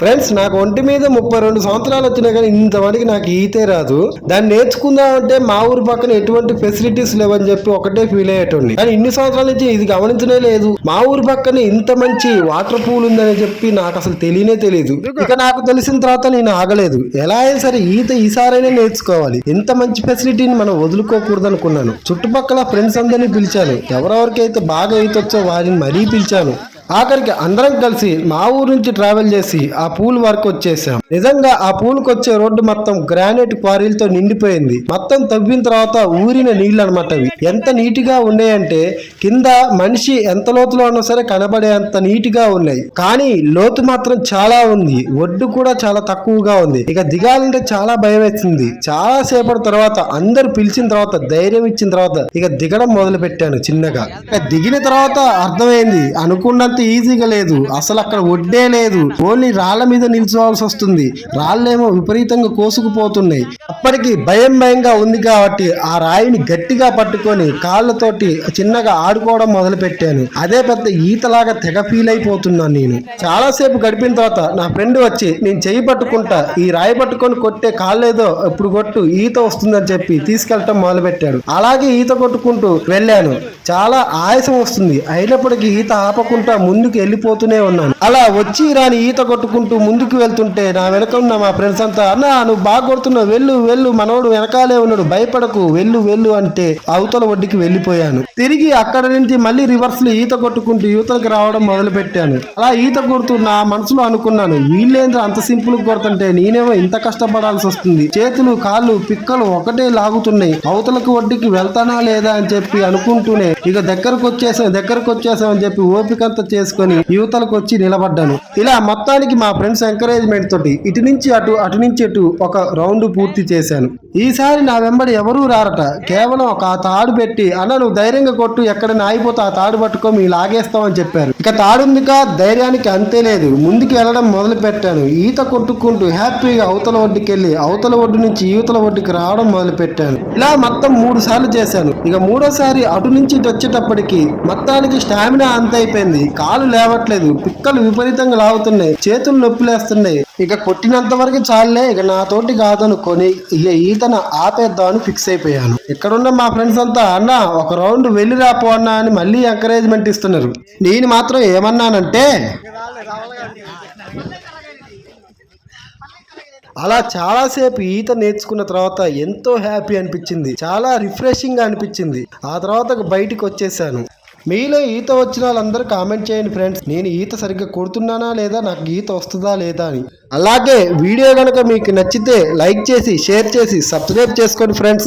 Friends నాకు ఒంటి మీద ముప్పై రెండు సంవత్సరాలు వచ్చినా కానీ ఇంతవరకు నాకు ఈతే రాదు. దాన్ని నేర్చుకుందాం అంటే మా ఊరు పక్కన ఎటువంటి ఫెసిలిటీస్ లేవని చెప్పి ఒకటే ఫీల్ అయ్యేటండి కానీ ఇన్ని సంవత్సరాల నుంచి ఇది గమనించనే లేదు. మా ఊరు పక్కన ఇంత మంచి వాటర్ పూల్ ఉందని చెప్పి నాకు అసలు తెలియనే తెలియదు. ఇక నాకు తెలిసిన తర్వాత నేను ఆగలేదు. ఎలా అయినా సరే ఈత ఈసారైనా నేర్చుకోవాలి. ఇంత మంచి ఫెసిలిటీని మనం వదులుకోకూడదు అనుకున్నాను. చుట్టుపక్కల ఫ్రెండ్స్ అందరినీ పిలిచాను. ఎవరెవరికైతే బాగా ఈత వచ్చో వారిని మరీ పిలిచాను. ఆఖరికి అందరం కలిసి మా ఊరు నుంచి ట్రావెల్ చేసి ఆ పూల్ వరకు వచ్చేసాం. నిజంగా ఆ పూల్కి వచ్చే రోడ్డు మొత్తం గ్రానైట్ క్వారీలతో నిండిపోయింది. మొత్తం తవ్విన తర్వాత ఊరిన నీళ్ళు అనమాట అవి. ఎంత నీటిగా ఉన్నాయంటే కింద మనిషి ఎంత లోతులో ఉన్నా సరే కనబడేంత నీటిగా ఉన్నాయి. కానీ లోతు మాత్రం చాలా ఉంది. ఒడ్డు కూడా చాలా తక్కువగా ఉంది. ఇక దిగాలంటే చాలా భయం వేసింది. చాలా సేపటి తర్వాత అందరు పిలిచిన తర్వాత ధైర్యం ఇచ్చిన తర్వాత ఇక దిగడం మొదలు పెట్టాను చిన్నగా. ఇక దిగిన తర్వాత అర్థమైంది. అనుకున్నంత ఈజీగా లేదు. అసలు అక్కడ ఒడ్డే లేదు. ఓన్లీ రాళ్ళ మీద నిల్చోవాల్సి వస్తుంది. రాళ్ళేమో విపరీతంగా కోసుకుపోతున్నాయి. అప్పటికి భయం భయంగా ఉంది కాబట్టి ఆ రాయిని గట్టిగా పట్టుకొని కాళ్ళతోటి చిన్నగా ఆడుకోవడం మొదలు పెట్టాను అదే పెద్ద ఈతలాగా తెగ ఫీల్ అయిపోతున్నాను నేను. చాలాసేపు గడిపిన తర్వాత నా ఫ్రెండ్ వచ్చి నేను చేయి పట్టుకుంటా. ఈ రాయి పట్టుకొని కొట్టే కాళ్ళేదో ఇప్పుడు కొట్టు ఈత వస్తుందని చెప్పి తీసుకెళ్ళటం మొదలు పెట్టాడు అలాగే ఈత కొట్టుకుంటూ వెళ్ళాను. చాలా ఆయాసం వస్తుంది. అయినప్పటికీ ఈత ఆపకుండా ముందుకు వెళ్ళిపోతూనే ఉన్నాను. అలా వచ్చి రాని ఈత కొట్టుకుంటూ ముందుకు వెళ్తుంటే నా వెనక ఉన్న మా ఫ్రెండ్స్ అంతా అన్న నువ్వు బాగా కొడుతున్నావు. వెళ్ళు. వెళ్ళు మనోడు వెనకాలే ఉన్నాడు భయపడకు వెళ్ళు వెళ్ళు అంటే అవతల ఒడ్డుకి వెళ్ళిపోయాను. తిరిగి అక్కడ నుంచి మళ్ళీ రివర్స్లో ఈత కొట్టుకుంటూ యువతలకు రావడం మొదలు పెట్టాను అలా ఈత కొడుతూ నా మనసులో అనుకున్నాను వీళ్ళేంద్ర అంత సింపుల్ కొడుతుంటే నేనేమో ఇంత కష్టపడాల్సి వస్తుంది. చేతులు కాళ్ళు పిక్కలు ఒకటే లాగుతున్నాయి. అవతలకు ఒడ్డుకి వెళ్తానా లేదా అని చెప్పి అనుకుంటూనే ఇక దగ్గరకు వచ్చేసాం దగ్గరకు వచ్చేసాం అని చెప్పి ఓపికంత చేసుకొని యువతలకు వచ్చి నిలబడ్డాను. ఇలా మొత్తానికి మా ఫ్రెండ్స్ ఎంకరేజ్మెంట్ తోటి ఇటు నుంచి అటు అటు నుంచి ఇటు ఒక రౌండ్ పూర్తి చేశాను. ఈసారి నా వెంబడి ఎవరూ రారట. కేవలం ఒక తాడు పెట్టి అన్న నువ్వు ధైర్యంగా కొట్టు ఎక్కడైనా ఆగిపోతే ఆ తాడు పట్టుకో మీ లాగేస్తామని చెప్పారు. ఇక తాడుందిగా ధైర్యానికి అంతే లేదు. ముందుకు వెళ్ళడం మొదలు పెట్టాను ఈత కొట్టుకుంటూ హ్యాపీగా అవతల ఒడ్డుకి వెళ్ళి అవతల ఒడ్డు నుంచి యువతల ఒడ్డుకి రావడం మొదలు పెట్టాను ఇలా మొత్తం మూడు సార్లు చేశాను. ఇక మూడోసారి అటు నుంచి వచ్చేటప్పటికి మొత్తానికి స్టామినా అంత అయిపోయింది. కాలు లేవట్లేదు. పిక్కలు విపరీతంగా లాగుతున్నాయి. చేతులు నొప్పిలేస్తున్నాయి. ఇక కొట్టినంత వరకు చాలే ఇక నాతోటి కాదనుకొని ఇక ఈతను ఆపేద్దామని ఫిక్స్ అయిపోయాను. ఇక్కడున్న మా ఫ్రెండ్స్ అంతా అన్న ఒక రౌండ్ వెళ్ళి రాపో అన్న అని మళ్ళీ ఎంకరేజ్మెంట్ ఇస్తున్నారు. నేను మాత్రం ఏమన్నానంటే అలా చాలాసేపు ఈత నేర్చుకున్న తర్వాత ఎంతో హ్యాపీ అనిపించింది. చాలా రిఫ్రెషింగ్ అనిపించింది. ఆ తర్వాత బయటికి వచ్చేసాను. మీలో ఈత వచ్చిన వాళ్ళందరూ కామెంట్ చేయండి ఫ్రెండ్స్ నేను ఈత సరిగ్గా కొడుతున్నానా లేదా? నాకు ఈత వస్తుందా లేదా అని. అలాగే వీడియో కనుక మీకు నచ్చితే లైక్ చేసి షేర్ చేసి సబ్స్క్రైబ్ చేసుకోండి ఫ్రెండ్స్